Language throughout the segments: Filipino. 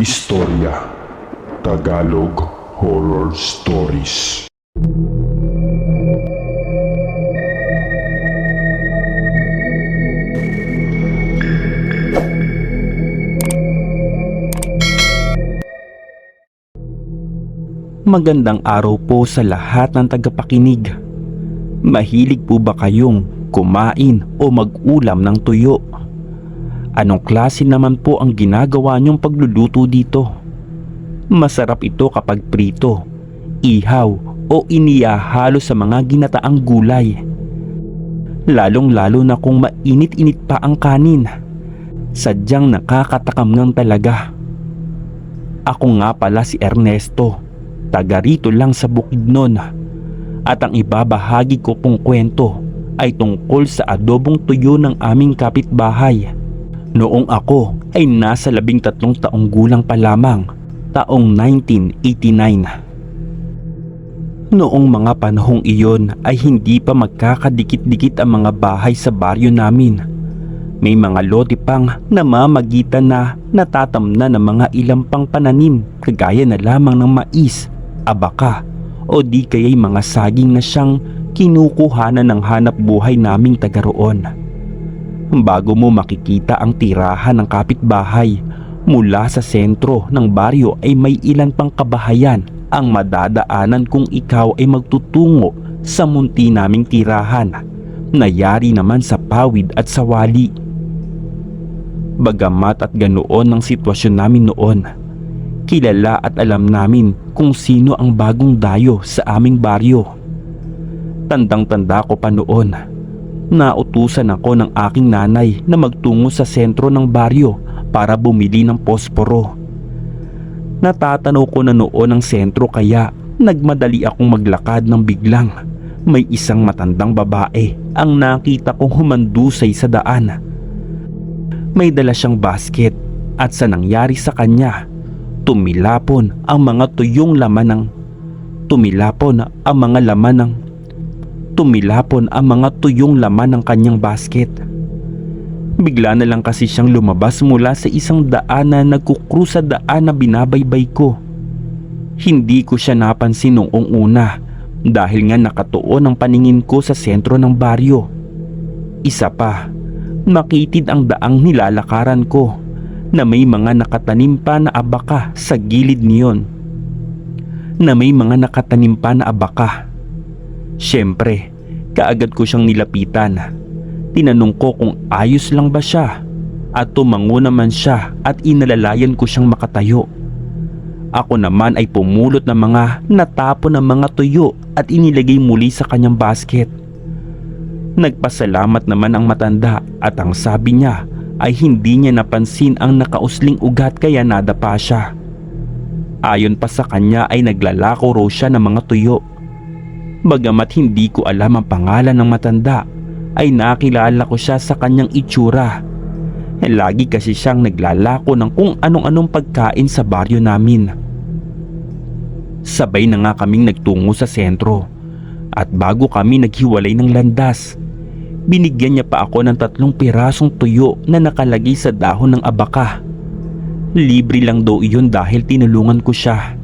Istorya Tagalog Horror Stories Magandang araw po sa lahat ng tagapakinig. Mahilig po ba kayong kumain o mag-ulam ng tuyo? Anong klase naman po ang ginagawa niyong pagluluto dito? Masarap ito kapag prito, ihaw o iniyahalo sa mga ginataang gulay. Lalong lalo na kung mainit-init pa ang kanin. Sadyang nakakatakam ngang talaga. Ako nga pala si Ernesto taga rito lang sa Bukidnon. At ang ibabahagi ko pong kwento ay tungkol sa adobong tuyo ng aming kapitbahay. Noong ako ay nasa labing tatlong taong gulang pa lamang, taong 1989. Noong mga panahong iyon ay hindi pa magkakadikit-dikit ang mga bahay sa baryo namin. May mga lote pang namamagitan na natatamna ng mga ilang pang pananim kagaya na lamang ng mais, abaka o di kaya'y mga saging na siyang kinukuhanan ng hanap buhay naming taga roon. Bago mo makikita ang tirahan ng kapitbahay mula sa sentro ng baryo ay may ilan pang kabahayan ang madadaanan kung ikaw ay magtutungo sa munti naming tirahan na yari naman sa pawid at sa wali. Bagamat at ganoon ang sitwasyon namin noon, kilala at alam namin kung sino ang bagong dayo sa aming baryo. Tandang-tanda ko pa noon, nautusan ako ng aking nanay na magtungo sa sentro ng baryo para bumili ng posporo. Natatanaw ko na noon ang sentro kaya nagmadali akong maglakad ng biglang may isang matandang babae ang nakita kong humandusay sa daan. May dala siyang basket at sa nangyari sa kanya, tumilapon ang mga tuyong laman ng tumilapon ang mga laman ng tumilapon ang mga tuyong laman ng kanyang basket. Bigla na lang kasi siyang lumabas mula sa isang daan na nagkukru sa daan na binabaybay ko. Hindi ko siya napansin noong una dahil nga nakatuon ang paningin ko sa sentro ng baryo. Isa pa, makitid ang daang nilalakaran ko na may mga nakatanim pa na abaka sa gilid niyon. Na may mga nakatanim pa na abaka. Siyempre, kaagad ko siyang nilapitan. Tinanong ko kung ayos lang ba siya at tumango naman siya at inalalayan ko siyang makatayo. Ako naman ay pumulot ng mga natapon ng mga tuyo at inilagay muli sa kanyang basket. Nagpasalamat naman ang matanda at ang sabi niya ay hindi niya napansin ang nakausling ugat kaya nadapa siya. Ayon pa sa kanya ay naglalako raw siya ng mga tuyo. Bagamat hindi ko alam ang pangalan ng matanda ay nakilala ko siya sa kanyang itsura. Lagi kasi siyang naglalako ng kung anong-anong pagkain sa baryo namin. Sabay na nga kaming nagtungo sa sentro at bago kami naghiwalay ng landas, binigyan niya pa ako ng tatlong pirasong tuyo na nakalagay sa dahon ng abaka. Libre lang daw iyon dahil tinulungan ko siya.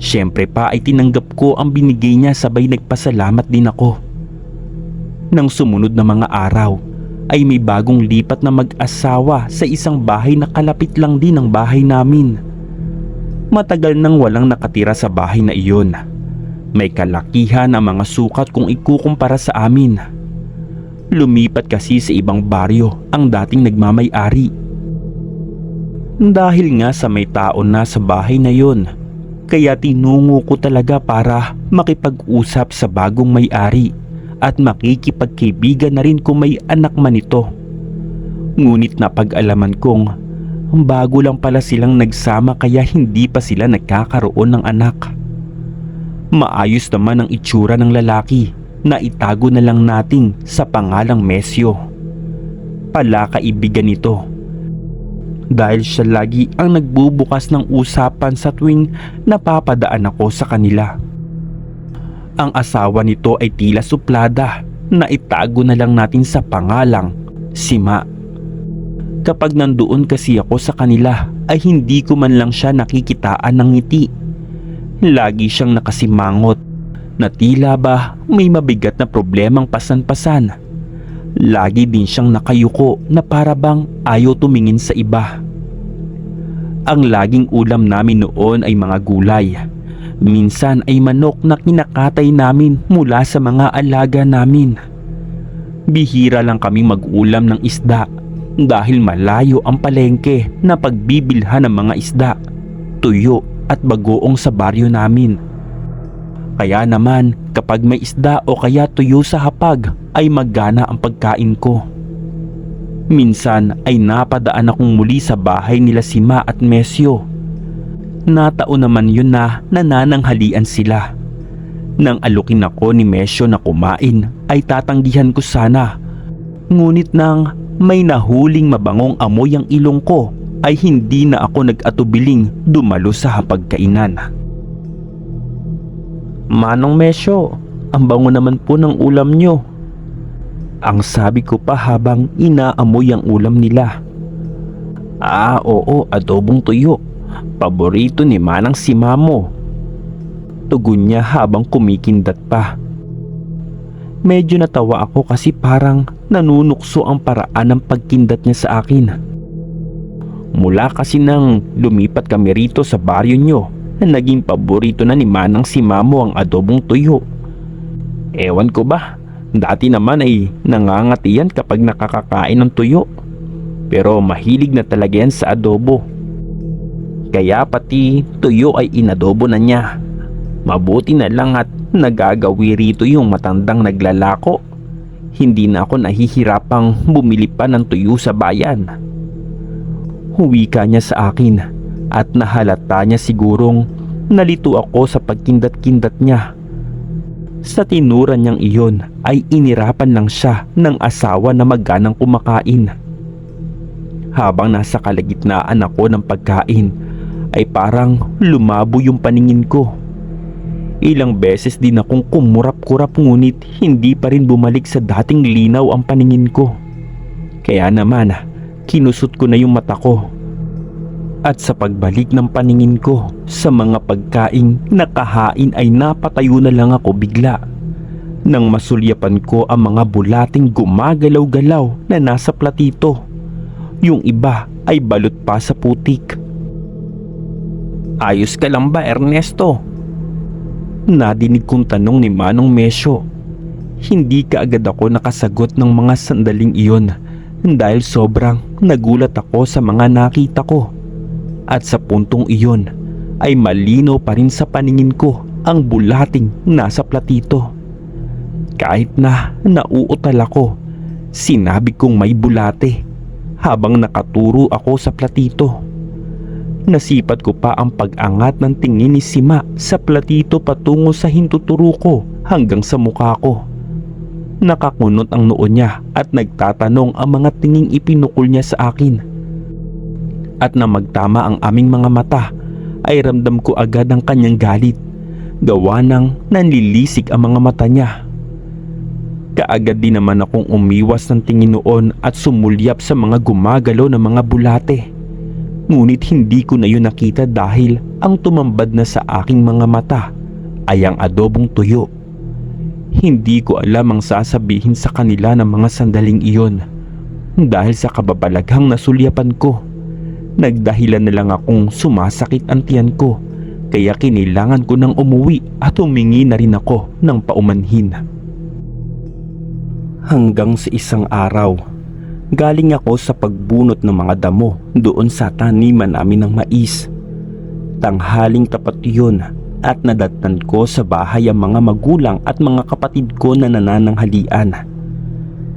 Siyempre pa ay tinanggap ko ang binigay niya sabay nagpasalamat din ako. Nang sumunod na mga araw ay may bagong lipat na mag-asawa sa isang bahay na kalapit lang din ng bahay namin. Matagal nang walang nakatira sa bahay na iyon. May kalakihan ang mga sukat kung ikukumpara sa amin. Lumipat kasi sa ibang baryo ang dating nagmamay-ari. Dahil nga sa may tao na sa bahay na yon, kaya tinungo ko talaga para makipag-usap sa bagong may-ari at makikipagkaibigan na rin kung may anak man ito. Ngunit napag-alaman kong bago lang pala silang nagsama kaya hindi pa sila nagkakaroon ng anak. Maayos naman ang itsura ng lalaki na itago na lang natin sa pangalang Mesyo. Palakaibigan nito. Dahil siya lagi ang nagbubukas ng usapan sa tuwing napapadaan ako sa kanila. Ang asawa nito ay tila suplada na itago na lang natin sa pangalang Sima. Kapag nandoon kasi ako sa kanila ay hindi ko man lang siya nakikitaan ng ngiti. Lagi siyang nakasimangot na tila ba may mabigat na problemang pasan-pasan. Lagi din siyang nakayuko na para bang ayaw tumingin sa iba. Ang laging ulam namin noon ay mga gulay. Minsan ay manok na kinakatay namin mula sa mga alaga namin. Bihira lang kami mag-ulam ng isda dahil malayo ang palengke na pagbibilhan ng mga isda, tuyo at bagoong sa baryo namin. Kaya naman kapag may isda o kaya tuyo sa hapag ay magana ang pagkain ko. Minsan ay napadaan akong muli sa bahay nila Sima at Mesyo. Nataon naman yun na nanananghalian sila. Nang alukin ako ni Mesyo na kumain ay tatanggihan ko sana. Ngunit nang may nahuling mabangong amoy ang ilong ko ay hindi na ako nag-atubiling dumalo sa hapagkainan. Manong Mesyo, ang bango naman po ng ulam nyo. Ang sabi ko pa habang inaamoy ang ulam nila. Ah, oo, adobong tuyo. Paborito ni Manang si Mamo. Tugon niya habang kumikindat pa. Medyo natawa ako kasi parang nanunukso ang paraan ng pagkindat niya sa akin. Mula kasi nang lumipat kami rito sa baryo nyo na naging paborito na ni Manang si Mamo ang adobong tuyo. Ewan ko ba, dati naman ay nangangati yan kapag nakakakain ng tuyo. Pero mahilig na talaga yan sa adobo. Kaya pati tuyo ay inadobo na niya. Mabuti na lang at nagagawi rito yung matandang naglalako. Hindi na ako nahihirapang bumili pa ng tuyo sa bayan. Huwi ka niya sa akin at nahalata niya sigurong nalito ako sa pagkindat-kindat niya. Sa tinuran niyang iyon ay inirapan lang siya ng asawa na maganang kumakain. Habang nasa kalagitnaan ako ng pagkain ay parang lumabo yung paningin ko. Ilang beses din akong kumurap-kurap ngunit hindi pa rin bumalik sa dating linaw ang paningin ko. Kaya naman, kinusot ko na yung mata ko. At sa pagbalik ng paningin ko sa mga pagkaing nakahain ay napatayo na lang ako bigla. Nang masulyapan ko ang mga bulating gumagalaw-galaw na nasa platito. Yung iba ay balot pa sa putik. Ayos ka lang ba Ernesto? Nadinig kong tanong ni Manong Mesyo. Hindi ka agad ako nakasagot ng mga sandaling iyon dahil sobrang nagulat ako sa mga nakita ko. At sa puntong iyon ay malino pa rin sa paningin ko ang bulating nasa platito. Kahit na nauutal ako, sinabi kong may bulate habang nakaturo ako sa platito. Nasipat ko pa ang pag-angat ng tingin ni Sima sa platito patungo sa hintuturo ko hanggang sa mukha ko. Nakakunot ang noo niya at nagtatanong ang mga tinging ipinukol niya sa akin. At na magtama ang aming mga mata ay ramdam ko agad ang kanyang galit. Gawa ng nanlilisik ang mga mata niya. Kaagad din naman akong umiwas ng tingin noon at sumulyap sa mga gumagalaw na mga bulate. Ngunit hindi ko na yun nakita dahil ang tumambad na sa aking mga mata ay ang adobong tuyo. Hindi ko alam ang sasabihin sa kanila ng mga sandaling iyon dahil sa kababalaghang nasulyapan ko. Nagdahilan na lang akong sumasakit ang tiyan ko kaya kinilangan ko nang umuwi at humingi na rin ako ng paumanhin. Hanggang sa isang araw, galing ako sa pagbunot ng mga damo doon sa taniman namin ng mais. Tanghaling tapat yun at nadatnan ko sa bahay ang mga magulang at mga kapatid ko na nanananghalian.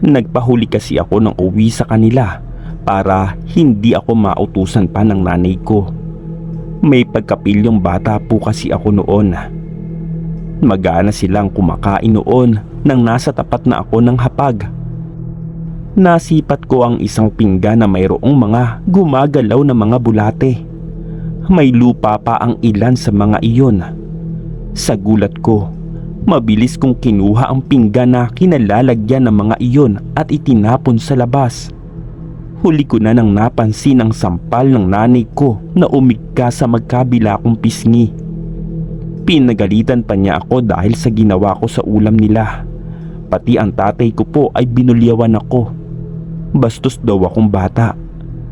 Nagpahuli kasi ako ng uwi sa kanila para hindi ako mautusan pa ng nanay ko. May pagkapilyong bata po kasi ako noon. Magana silang kumakain noon nang nasa tapat na ako ng hapag. Nasipat ko ang isang pinggan na mayroong mga gumagalaw na mga bulate. May lupa pa ang ilan sa mga iyon. Sa gulat ko, mabilis kong kinuha ang pinggan na kinalalagyan ng mga iyon at itinapon sa labas. Huli ko na nang napansin ang sampal ng nanay ko na umigka sa magkabila kong pisngi. Pinagalitan pa niya ako dahil sa ginawa ko sa ulam nila. Pati ang tatay ko po ay binulyawan ako. Bastos daw akong bata.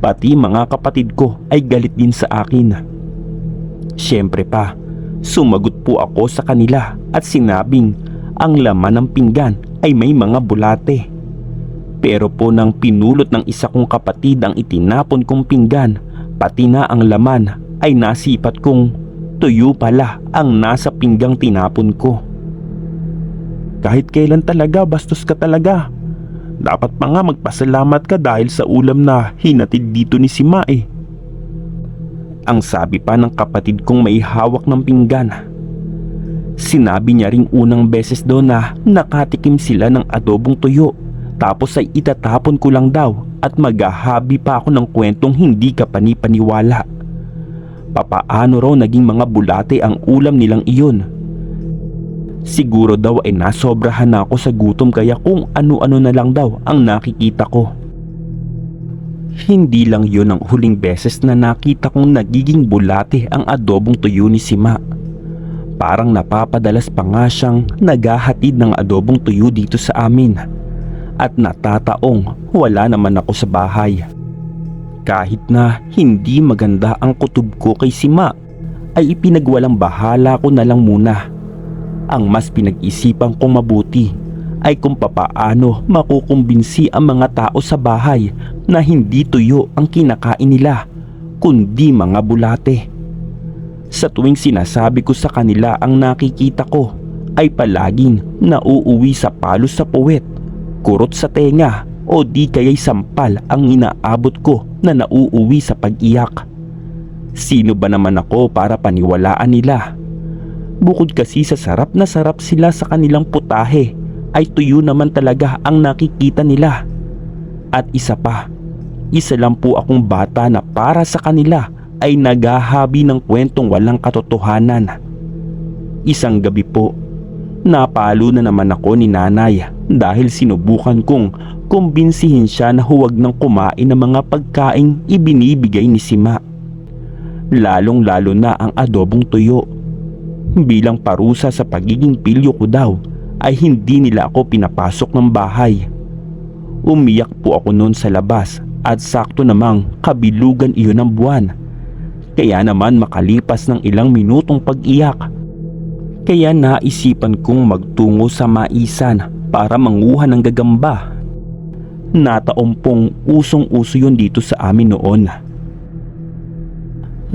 Pati mga kapatid ko ay galit din sa akin. Siyempre pa, sumagot po ako sa kanila at sinabing ang laman ng pinggan ay may mga bulate. Pero po nang pinulot ng isa kong kapatid ang itinapon kong pinggan, pati na ang laman ay nasipat kong tuyo pala ang nasa pinggang tinapon ko. Kahit kailan talaga bastos ka talaga. Dapat pa nga magpasalamat ka dahil sa ulam na hinatid dito ni Sima eh. Ang sabi pa ng kapatid kong may hawak ng pinggan. Sinabi niya ring unang beses doon na nakatikim sila ng adobong tuyo tapos ay itatapon ko lang daw at maghahabi pa ako ng kwentong hindi ka panipaniwala. Papaano raw naging mga bulate ang ulam nilang iyon? Siguro daw ay nasobrahan na ako sa gutom kaya kung ano-ano na lang daw ang nakikita ko. Hindi lang yon ang huling beses na nakita kong nagiging bulate ang adobong tuyo ni Sima. Parang napapadalas pa nga siyang naghahatid ng adobong tuyo dito sa amin. At natataong wala naman ako sa bahay. Kahit na hindi maganda ang kutob ko kay Sima, ay ipinagwalang bahala ko na lang muna. Ang mas pinag-isipan kong mabuti ay kung papaano makukumbinsi ang mga tao sa bahay na hindi tuyo ang kinakain nila, kundi mga bulate. Sa tuwing sinasabi ko sa kanila ang nakikita ko ay palaging nauuwi sa palos sa puwet, kurot sa tenga o di kaya'y sampal ang inaabot ko na nauuwi sa pag-iyak. Sino ba naman ako para paniwalaan nila? Bukod kasi sa sarap na sarap sila sa kanilang putahe ay tuyo naman talaga ang nakikita nila. At isa pa, isa lang po akong bata na para sa kanila ay naghahabi ng kwentong walang katotohanan. Isang gabi po, napalo na naman ako ni nanay dahil sinubukan kong kumbinsihin siya na huwag nang kumain ng mga pagkaing ibinibigay ni Sima. Lalong lalo na ang adobong tuyo. Bilang parusa sa pagiging pilyo ko daw ay hindi nila ako pinapasok ng bahay. Umiyak po ako noon sa labas at sakto namang kabilugan iyon ng buwan. Kaya naman makalipas ng ilang minutong pag-iyak. Kaya naisipan kong magtungo sa maisan para manguha ng gagamba. Nataon pong usong-uso yun dito sa amin noon.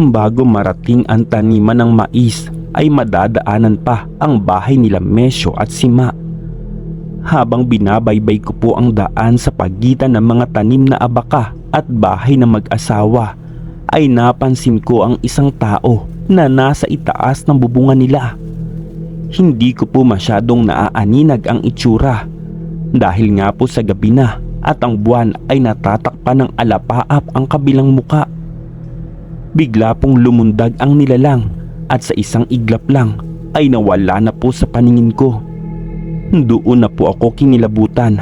Bago marating ang taniman ng mais ay madadaanan pa ang bahay nila Mesyo at Sima. Habang binabaybay ko po ang daan sa pagitan ng mga tanim na abaka at bahay ng mag-asawa ay napansin ko ang isang tao na nasa itaas ng bubungan nila. Hindi ko po masyadong naaaninag ang itsura dahil nga po sa gabi na at ang buwan ay natatakpan ng alapaap ang kabilang muka. Bigla pong lumundag ang nilalang at sa isang iglap lang ay nawala na po sa paningin ko. Doon na po ako kinilabutan.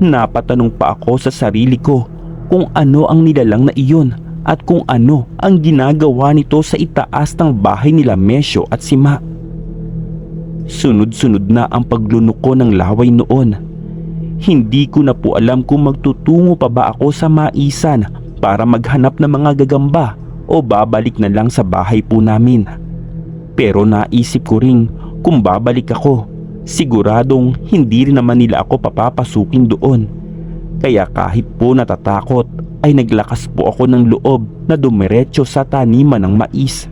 Napatanong pa ako sa sarili ko kung ano ang nilalang na iyon at kung ano ang ginagawa nito sa itaas ng bahay nila Mesyo at Sima. Sunod-sunod na ang paglunok ko ng laway noon. Hindi ko na po alam kung magtutungo pa ba ako sa maisan para maghanap ng mga gagamba o babalik na lang sa bahay po namin. Pero naisip ko ring kung babalik ako, siguradong hindi rin naman nila ako papapasukin doon. Kaya kahit po natatakot ay naglakas po ako ng loob na dumiretso sa taniman ng mais.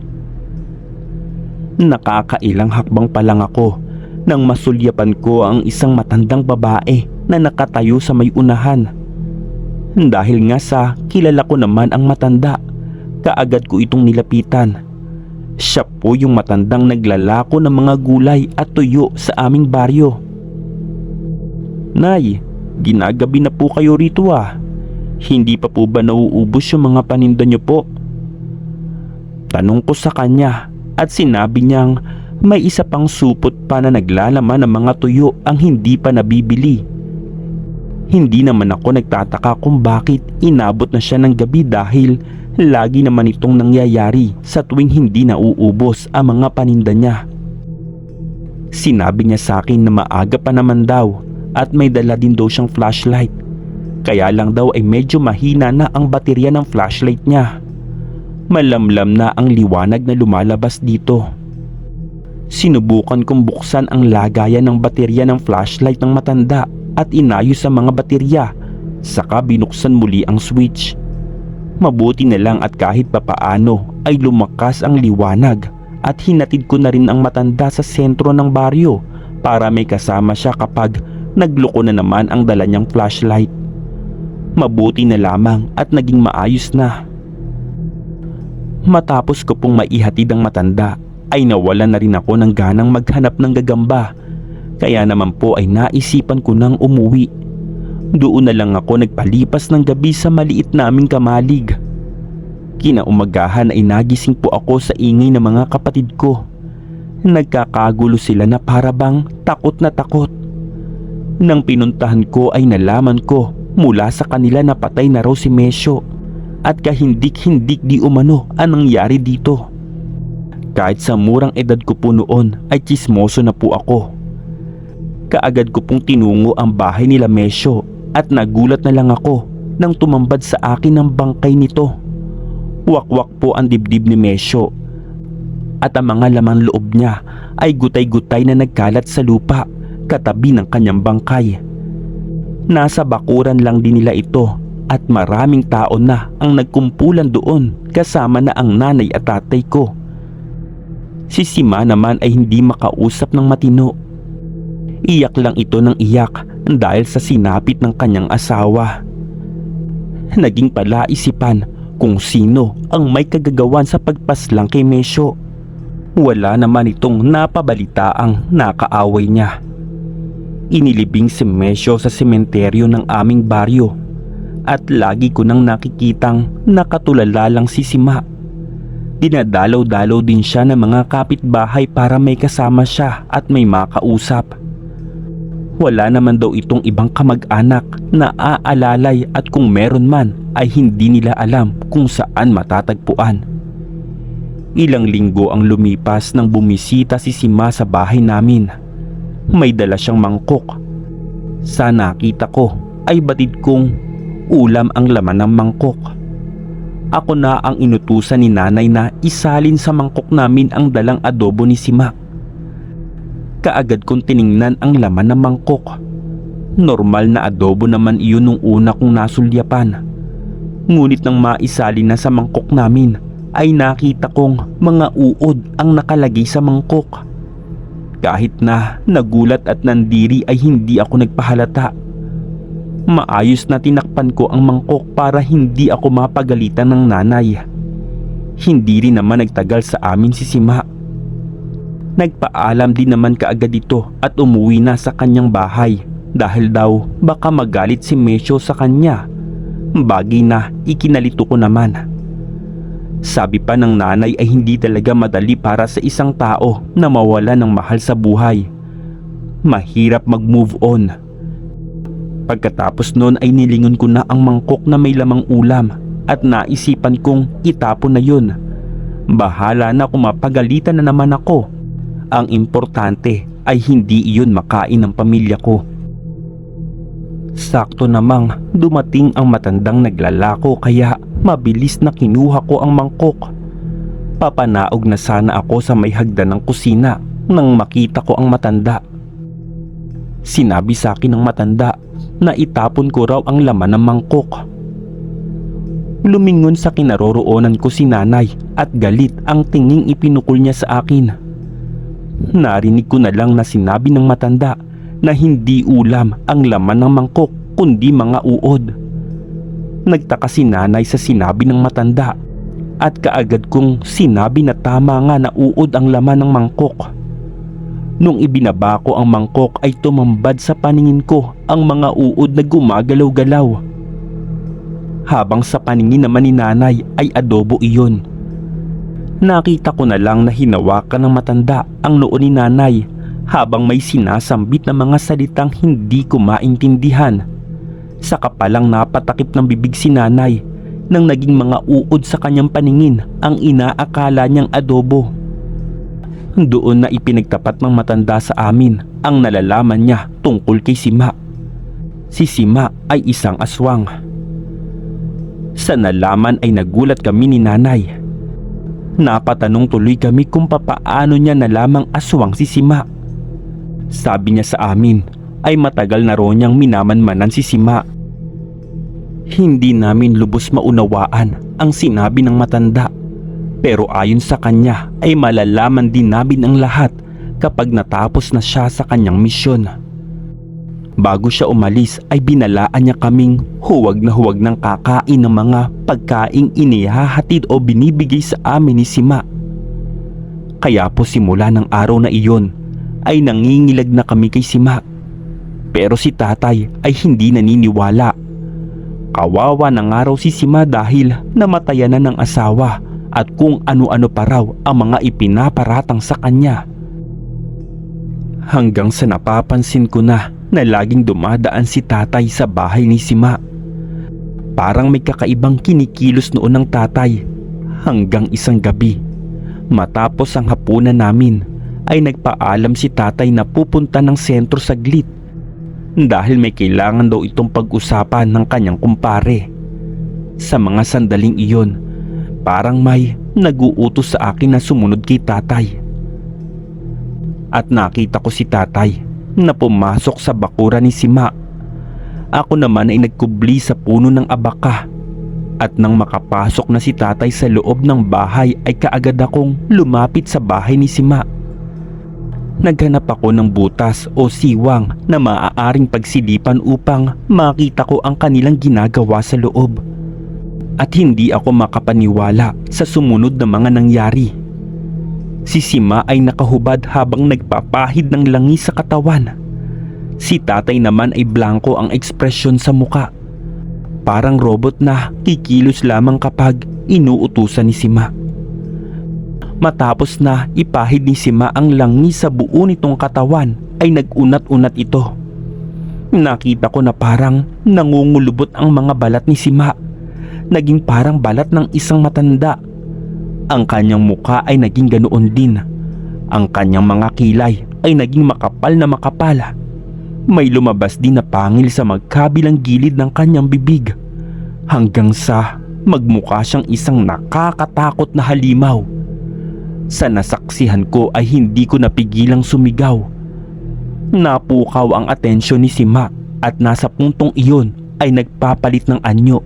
Nakakailang hakbang pa lang ako nang masulyapan ko ang isang matandang babae na nakatayo sa may unahan. Dahil nga sa kilala ko naman ang matanda, kaagad ko itong nilapitan. Siya po yung matandang naglalako ng mga gulay at tuyo sa aming baryo. Nay, ginagabi na po kayo rito ah. Hindi pa po ba nauubos yung mga paninda niyo po? Tanong ko sa kanya at sinabi niyang may isa pang supot pa na naglalaman ng mga tuyo ang hindi pa nabibili. Hindi naman ako nagtataka kung bakit inabot na siya ng gabi dahil lagi naman itong nangyayari sa tuwing hindi nauubos ang mga paninda niya. Sinabi niya sa akin na maaga pa naman daw at may dala din daw siyang flashlight. Kaya lang daw ay medyo mahina na ang baterya ng flashlight niya. Malamlam na ang liwanag na lumalabas dito. Sinubukan kong buksan ang lagayan ng baterya ng flashlight ng matanda at inayos ang mga baterya saka binuksan muli ang switch. Mabuti na lang at kahit papaano ay lumakas ang liwanag at hinatid ko na rin ang matanda sa sentro ng baryo para may kasama siya kapag nagloko na naman ang dala niyang flashlight. Mabuti na lamang at naging maayos na. Matapos ko pong maihatid ang matanda ay nawalan na rin ako ng ganang maghanap ng gagamba kaya naman po ay naisipan ko nang umuwi. Doon na lang ako nagpalipas ng gabi sa maliit naming kamalig. Kinaumagahan ay nagising po ako sa ingay ng mga kapatid ko. Nagkakagulo sila na para bang takot na takot. Nang pinuntahan ko ay nalaman ko mula sa kanila na patay na raw si Mesyo at kahindik-hindik di umano ang nangyari dito. Kahit sa murang edad ko po noon ay chismoso na po ako. Kaagad ko pong tinungo ang bahay nila Mesyo at nagulat na lang ako nang tumambad sa akin ang bangkay nito. Wakwak po ang dibdib ni Mesyo at ang mga lamang loob niya ay gutay-gutay na nagkalat sa lupa katabi ng kanyang bangkay. Nasa bakuran lang din nila ito at maraming tao na ang nagkumpulan doon kasama na ang nanay at tatay ko. Si Sima naman ay hindi makausap ng matino. Iyak lang ito ng iyak dahil sa sinapit ng kanyang asawa. Naging palaisipan kung sino ang may kagagawan sa pagpaslang kay Mesyo. Wala naman itong napabalitaang nakaaway niya. Inilibing si Mesyo sa sementeryo ng aming baryo at lagi ko nang nakikitang nakatulala lang si Sima. Dinadalaw-dalaw din siya ng mga kapitbahay para may kasama siya at may makausap. Wala naman daw itong ibang kamag-anak na aalalay at kung meron man ay hindi nila alam kung saan matatagpuan. Ilang linggo ang lumipas nang bumisita si Sima sa bahay namin. May dala siyang mangkok. Sa nakita ko ay batid kong ulam ang laman ng mangkok. Ako na ang inutusan ni nanay na isalin sa mangkok namin ang dalang adobo ni Sima. Kaagad kong tiningnan ang laman ng mangkok. Normal na adobo naman iyon nung una kong nasulyapan. Ngunit nang maisalin na sa mangkok namin ay nakita kong mga uod ang nakalagay sa mangkok. Kahit na nagulat at nandiri ay hindi ako nagpahalata. Maayos na tinakpan ko ang mangkok para hindi ako mapagalitan ng nanay. Hindi rin naman nagtagal sa amin si Sima. Nagpaalam din naman kaagad ito at umuwi na sa kanyang bahay dahil daw baka magalit si Mesyo sa kanya. Bagay na ikinalito ko naman. Sabi pa ng nanay ay hindi talaga madali para sa isang tao na mawala ng mahal sa buhay. Mahirap mag-move on Pagkatapos noon ay nilingon ko na ang mangkok na may lamang ulam at naisipan kong itapon na yun. Bahala na kung mapagalitan na naman ako. Ang importante ay hindi iyon makain ng pamilya ko. Sakto namang dumating ang matandang naglalako kaya mabilis na kinuha ko ang mangkok. Papanaog na sana ako sa may hagdan ng kusina nang makita ko ang matanda. Sinabi sa akin ng matanda na itapon ko raw ang laman ng mangkok. Lumingon sa kinaroroonan ko si nanay at galit ang tinging ipinukul niya sa akin. Narinig ko na lang na sinabi ng matanda na hindi ulam ang laman ng mangkok kundi mga uod. Nagtaka si nanay sa sinabi ng matanda at kaagad kong sinabi na tama nga na uod ang laman ng mangkok. Nung ibinaba ko ang mangkok ay tumambad sa paningin ko ang mga uod na gumagalaw-galaw. Habang sa paningin naman ni nanay ay adobo iyon. Nakita ko na lang na hinawakan ng matanda ang noo ni nanay habang may sinasambit na mga salitang hindi ko maintindihan. Sa kapalang napatakip ng bibig si nanay nang naging mga uod sa kanyang paningin ang inaakala niyang adobo. Doon na ipinagtapat ng matanda sa amin ang nalalaman niya tungkol kay Sima. Si Sima ay isang aswang. Sa nalaman ay nagulat kami ni nanay. Napatanong tuloy kami kung papaano niya nalamang aswang si Sima. Sabi niya sa amin ay matagal na ro niyang minamanmanan si Sima. Hindi namin lubos maunawaan ang sinabi ng matanda. Pero ayon sa kanya ay malalaman din namin ang lahat kapag natapos na siya sa kanyang misyon. Bago siya umalis ay binalaan niya kaming huwag na huwag ng kakain ng mga pagkaing inihahatid o binibigay sa amin ni Sima. Kaya po simula ng araw na iyon ay nangingilag na kami kay Sima. Pero si tatay ay hindi naniniwala. Kawawa ng araw si Sima dahil namatayan na ng asawa at kung ano-ano pa raw ang mga ipinaparatang sa kanya. Hanggang sa napapansin ko na na laging dumadaan si tatay sa bahay ni Sima. Parang may kakaibang kinikilos noon ng tatay hanggang isang gabi. Matapos ang hapunan namin ay nagpaalam si tatay na pupunta ng sentro saglit dahil may kailangan daw itong pag-usapan ng kanyang kumpare. Sa mga sandaling iyon, parang may naguutos sa akin na sumunod kay tatay. At nakita ko si tatay na pumasok sa bakura ni Sima. Ako naman ay nagkubli sa puno ng abaka. At nang makapasok na si tatay sa loob ng bahay ay kaagad akong lumapit sa bahay ni Sima. Naghanap ako ng butas o siwang na maaaring pagsilipan upang makita ko ang kanilang ginagawa sa loob. At hindi ako makapaniwala sa sumunod na mga nangyari. Si Sima ay nakahubad habang nagpapahid ng langis sa katawan. Si tatay naman ay blanco ang ekspresyon sa muka. Parang robot na kikilos lamang kapag inuutusan ni Sima. Matapos na ipahid ni Sima ang langis sa buo nitong katawan ay nagunat-unat ito. Nakita ko na parang nangungulubot ang mga balat ni Sima. Naging parang balat ng isang matanda ang kanyang muka ay naging ganoon din. Ang kanyang mga kilay ay naging makapal na makapal. May lumabas din na pangil sa magkabilang gilid ng kanyang bibig. Hanggang sa magmukha siyang isang nakakatakot na halimaw. Sa nasaksihan ko ay hindi ko napigilang sumigaw. Napukaw ang atensyon ni Sima at nasa puntong iyon ay nagpapalit ng anyo.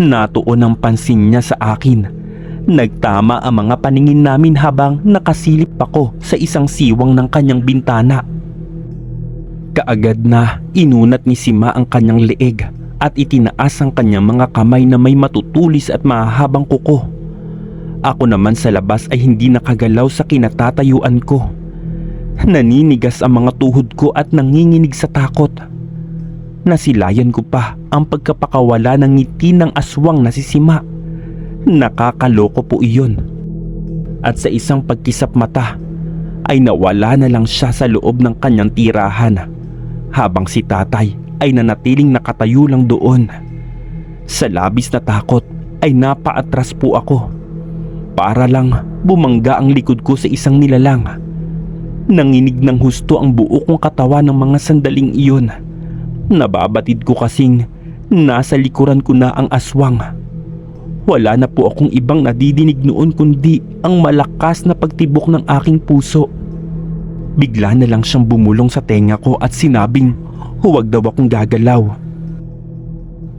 Natuon ang pansin niya sa akin Nagtama ang mga paningin namin habang nakasilip ako sa isang siwang ng kanyang bintana. Kaagad na inunat ni Sima ang kanyang leeg at itinaas ang kanyang mga kamay na may matutulis at mahahabang kuko. Ako naman sa labas ay hindi nakagalaw sa kinatatayuan ko. Naninigas ang mga tuhod ko at nanginginig sa takot. Nasilayan ko pa ang pagkapakawala ng ngiti ng aswang na si Sima. Nakakaloko po iyon. At sa isang pagkisap mata ay nawala na lang siya sa loob ng kanyang tirahan habang si tatay ay nanatiling nakatayo lang doon. Sa labis na takot ay napaatras po ako para lang bumangga ang likod ko sa isang nilalang. Nanginig ng husto ang buo kong katawan ng mga sandaling iyon. Nababatid ko kasing nasa likuran ko na ang aswang. Wala na po akong ibang nadidinig noon kundi ang malakas na pagtibok ng aking puso. Bigla na lang siyang bumulong sa tenga ko at sinabing huwag daw akong gagalaw.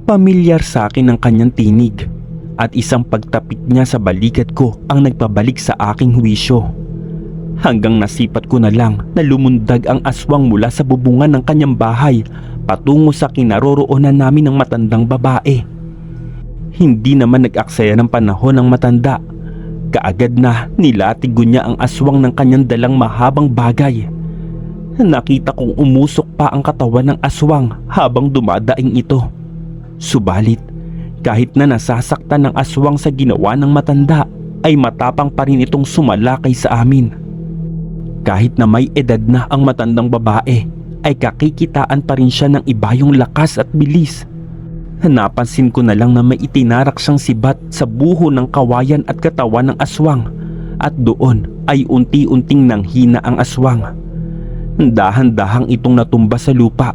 Pamilyar sa akin ang kanyang tinig at isang pagtapik niya sa balikat ko ang nagpabalik sa aking huwisyo. Hanggang nasipat ko na lang na lumundag ang aswang mula sa bubungan ng kanyang bahay patungo sa kinaroroonan namin ng matandang babae. Hindi naman nag-aksaya ng panahon ng matanda. Kaagad na nilatigo niya ang aswang ng kanyang dalang mahabang bagay. Nakita kong umusok pa ang katawan ng aswang habang dumadaing ito. Subalit, kahit na nasasaktan ng aswang sa ginawa ng matanda, ay matapang pa rin itong sumalakay sa amin. Kahit na may edad na ang matandang babae, ay kakikitaan pa rin siya ng ibayong lakas at bilis. Napansin ko na lang na may itinarak siyang sibat sa buho ng kawayan at katawan ng aswang at doon ay unti-unting nanghina ang aswang. Dahan-dahang itong natumba sa lupa.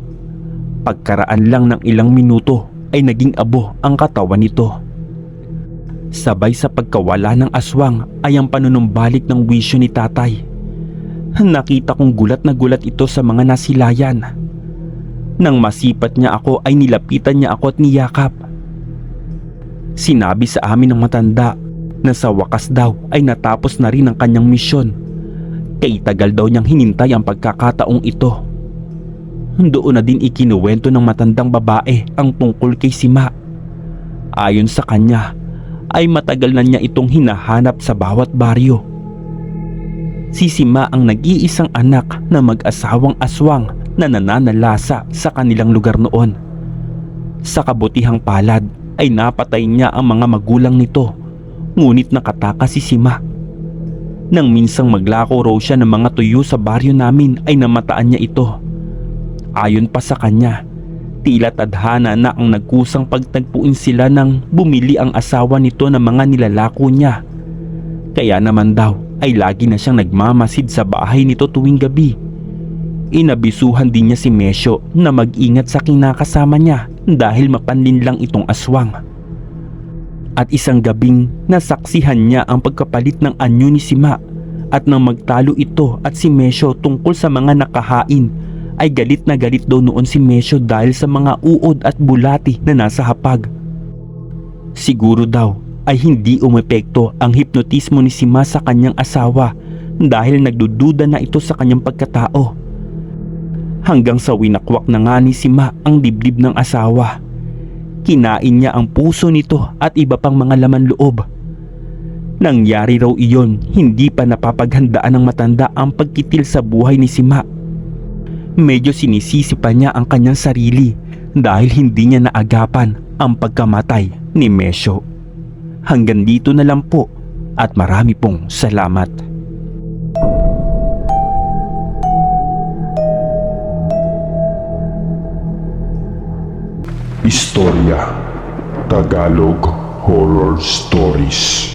Pagkaraan lang ng ilang minuto ay naging abo ang katawan nito. Sabay sa pagkawala ng aswang ay ang panunumbalik ng wisyo ni tatay. Nakita kong gulat na gulat ito sa mga nasilayan. Nang masipat niya ako ay nilapitan niya ako at niyakap. Sinabi sa amin ng matanda na sa wakas daw ay natapos na rin ang kanyang misyon. Kay tagal daw niyang hinintay ang pagkakataong ito. Doon na din ikinuwento ng matandang babae ang tungkol kay Sima. Ayon sa kanya, ay matagal na niya itong hinahanap sa bawat baryo. Si Sima ang nag-iisang anak na mag-asawang aswang na nananalasa sa kanilang lugar noon. Sa kabutihang palad ay napatay niya ang mga magulang nito ngunit nakatakas si Sima. Nang minsang maglako raw siya ng mga tuyo sa baryo namin ay namataan niya ito. Ayon pa sa kanya, tila tadhana na ang nagkusang pagtagpuin sila nang bumili ang asawa nito ng mga nilalako niya. Kaya naman daw ay lagi na siyang nagmamasid sa bahay nito tuwing gabi. Inabisuhan din niya si Mesyo na mag-ingat sa kinakasama niya dahil mapanlin lang itong aswang. At isang gabing nasaksihan niya ang pagkapalit ng anyo ni Sima at nang magtalo ito at si Mesyo tungkol sa mga nakahain ay galit na galit daw noon si Mesyo dahil sa mga uod at bulati na nasa hapag. Siguro daw ay hindi umepekto ang hipnotismo ni Sima sa kanyang asawa dahil nagdududa na ito sa kanyang pagkatao. Hanggang sa winakwak na nga ni Sima ang dibdib ng asawa. Kinain niya ang puso nito at iba pang mga laman loob. Nangyari raw iyon, hindi pa napapaghandaan ng matanda ang pagkitil sa buhay ni Sima. Medyo sinisisi pa niya ang kanyang sarili dahil hindi niya naagapan ang pagkamatay ni Mesyo. Hanggang dito na lang po at marami pong salamat. Istorya Tagalog Horror Stories